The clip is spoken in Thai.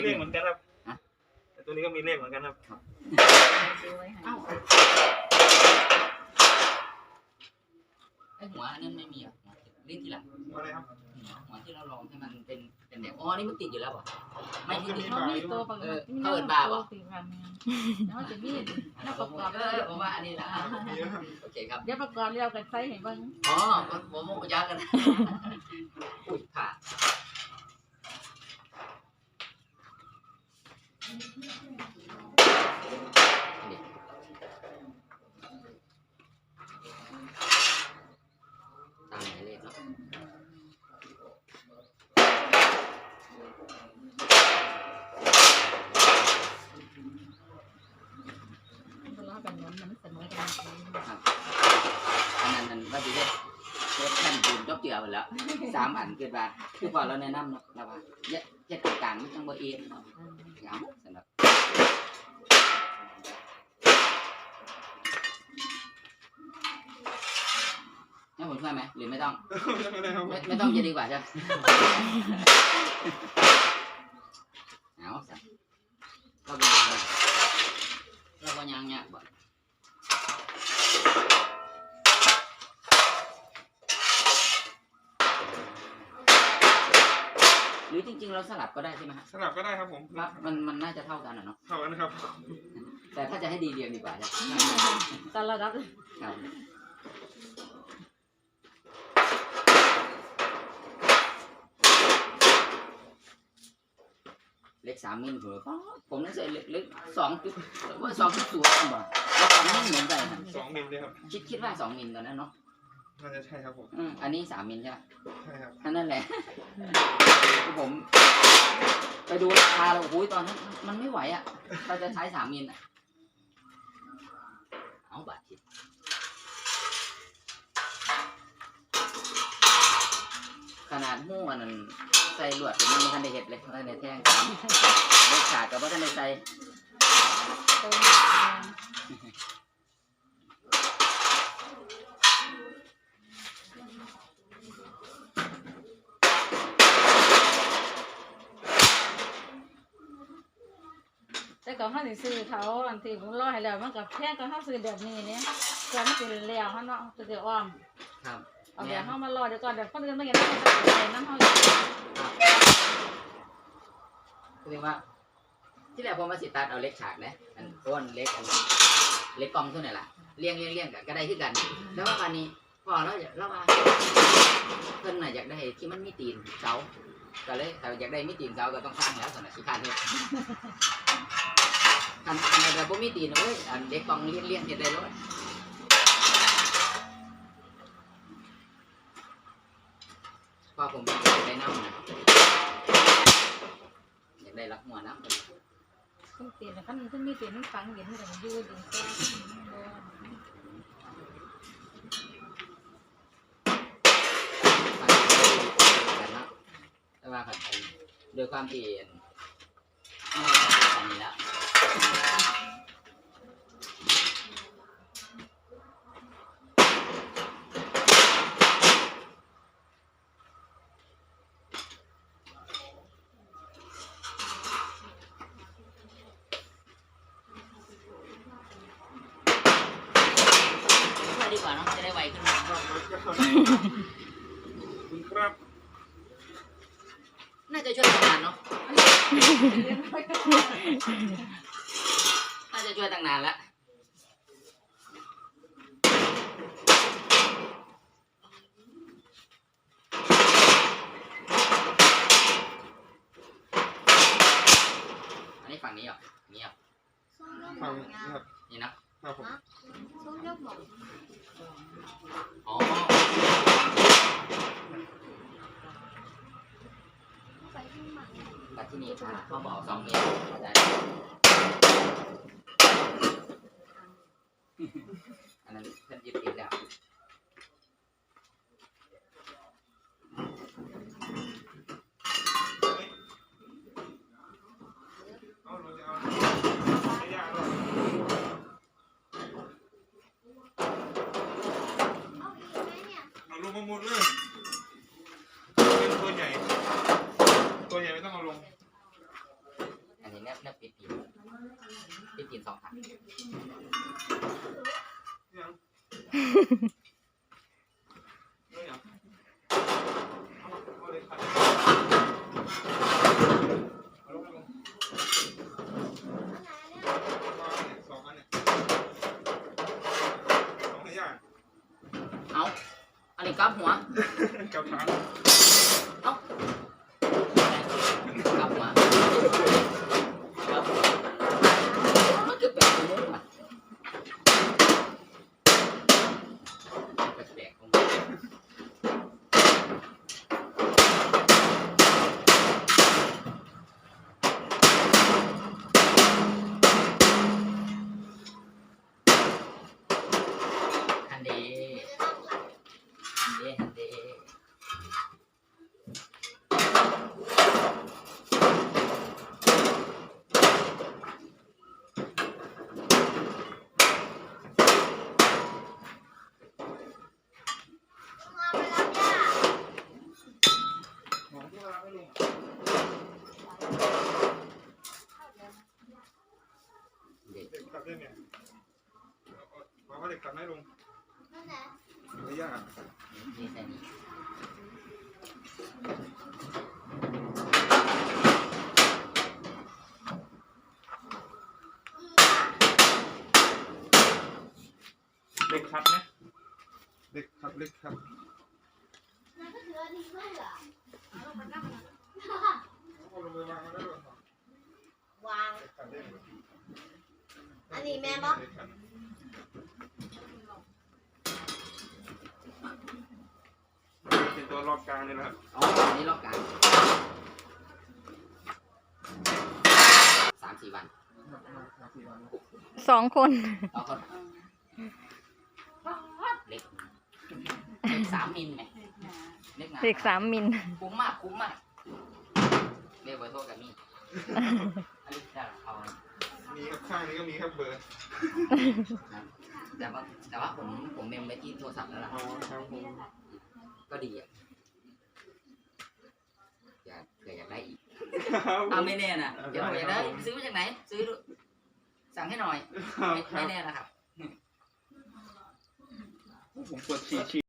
มีเลขเหมือนกันครับฮะ แต่ตัวนี้ก็มีเลขเหมือนกันครับซื้อไว้ให้เอ้าไอหัวอันนั้นไม่มีเหรอะลิ้นทีหลังอะไรครับหัวที่เราลองให้มันเป็นเป็นแบบอ๋อนี่มันติดอยู่แล้วเหรอไม่ที่ติด เขามีตัวประกเอออบเขาเอิ้นบาร์บ่ติดกันแล้วจะมีหน้าประกอบเอเลอยผมว่าอันนี้นะมีเยอะครับโอเคครับ เดี๋ยวประกอบเรียวกันใส่ให้เบิ่งอ๋อผมผมผมยากกันอุ้ยผ่านี่ตามหมายเลขเนาะ ทะเลาะกันนั้นมันเสมอกัน ครับอันนั้นนั้นว่าสิเฮ็ดเฮ็ดแท่นปูนจบเจือหมด แล้วสามอันเกิดว่าคือพอเราแนะนำเนาะแล้วว่าเฮ็ดเฮ็ดกลางๆมันจังบ่เอ็นเนาะเหงาสำหรับให้ผมช่วยไหมหรือไม่ต้อง ไม่ได้ครับไม่ไม่ต้องจะดีกว่าใช่ไหม เอาสักก็เป็นยังไงเราก็ยังเนี่ยบ่ รือจริง ๆ เราสลับก็ได้ใช่ไหมฮะสลับก็ได้ครับผมว่ามันมันน่าจะเท่ากันอะเนาะเท่ากันครับ แต่ถ้าจะให้ดีเรียงดีกว่าใช่ไหมตอนระดับครับเล็กสามมิลผมว่าผมนั่นใส่เล็กเล็กสองจุดว่าสองจุดศูนย์บ่แล้วสองมิลเหมือนกันนะสองมิลเลยครับคิดคิดว่าสองมิลตอนนั้นเนาะ น่าจะใช่ครับผม อืมอันนี้สามมิลใช่ไหมใช่ครับ อันนั่นแหละคือผม ไปดูราคาแล้วโอ้ยตอนนั้นมันไม่ไหวอะเราจะใช้สามมิลอะ เอาบาททิดขนาดหมู่อันนั้นใส่ลวดผมยังไม่ทันได้เห็ดเลยทันได้แท่งเล็กขาดกับว่าทันได้ใส่ ตรง ก่อนเขาสิซื้อเขาอันที่ผมรอให้แล้วมันกับแพงก็เขาซื้อแบบนี้เนี่ยก่อนมันสิแล้วเขาเนาะจะเดี๋ยวอ้อมครับเอาแบบเขามารอเดี๋ยวก่อนเดี๋ยวคนอื่นไม่เห็นเขาจะใส่น้ำเขาเรียกว่า ที่แรกผมมาสิตัดเอาเล็กฉากนะอันต้นเล็กอันเล็กกองเท่านั้นแหละเลี้ยงเลี้ยงเลี้ยงกันก็ได้คือกัน แล้วว่าวันนี้พอเราอยากเราว่าเพิ่นน่ะอยากได้ที่มันมีตีนเสาก็เลยแต่อยากได้มีตีนเสาก็ต้องสร้างแล้วสำหรับสิคานเฮ็ด อันอันแบบบ่มีตีนเอ้ยอันเล็กกองเลี้ยงเลี้ยงเฮ็ดได้เลยพอผมอยากได้น้ำนะอยากได้รักหัวน้ำขึ้นเตียนขั้นขึ้นมีเตียนมันฟังเห็นมันก็ยืดดึงแก้แต่ว่าขัดกันโดยความที่อันนี้แล้วช่วย ดีกว่าเนาะจะได้ไวขึ้นมาครับคุณครับน่าจะช่วยทำงานเนาะน่าจะช่วยตั้งนานแล้วอันนี้ฝั่งนี้เหรออันนี้เหรอฟังนะ ครับนี่นะครับผมอ๋อแต่ที่นี่อ่าเขาบอกสองเมตรได้อันนั้นเพิ่นยึดติดแล้ว เอาเราจะเอาไม่ยากหรอกเอาลงมาหมดเลยเป็นตัวใหญ่ ตัวใหญ่ไม่ต้องเอาลง จะปิดตีนปิดตีนสองครั้งยังเอายังเอาเอาเลยครับเอาลงลงวางเนี่ยสองอันเนี่ยสองให้ยาก เอาอันนี้กลับหัว กับฐาน กลับหัวกลับหัวมันคือแปลกของมึงว่ะแปลกๆของมึง ฮันเดฮันเดฮันเด หมองที่วางไม่ลง เด็กเด็กกลับได้เนี่ยวางว่าเด็กกลับไม่ลงไม่ยากนี่แค่นี้เด็กครับไหมเด็กครับเล็กครับเอาลงไปวางมาได้หรอ วาง เด็กขัดได้ไหม อั นนี้แม่บอกเด็กขัดเป็นตัวรอบกลางเลยนะครับอ๋ออันนี้รอบกลางสามสี่วันสองคนเราก็เล็กเล็กสามมิลไหมเล็กงานเด็กสามมิลคุ้มมากคุ้มมากเรียกไว้โทษกับมี่อันนี้จะเอา มีครับข้างนี้ก็มีครับเบอร์นะแต่ว่าแต่ว่าผมผมเมมไว้ที่โทรศัพท์แล้วล่ะ อ๋อครับผมก็ดีอะอยากเกิดอยากได้อีกครับผเอาม ไม่แน่นะเดี๋ยวผมอยากได้ซื้อมาจากไหน ซื้อดูสั่งให้หน่อยครับไม่ครัไม่บแน่นะครับ ผมปวดฉี่ฉี่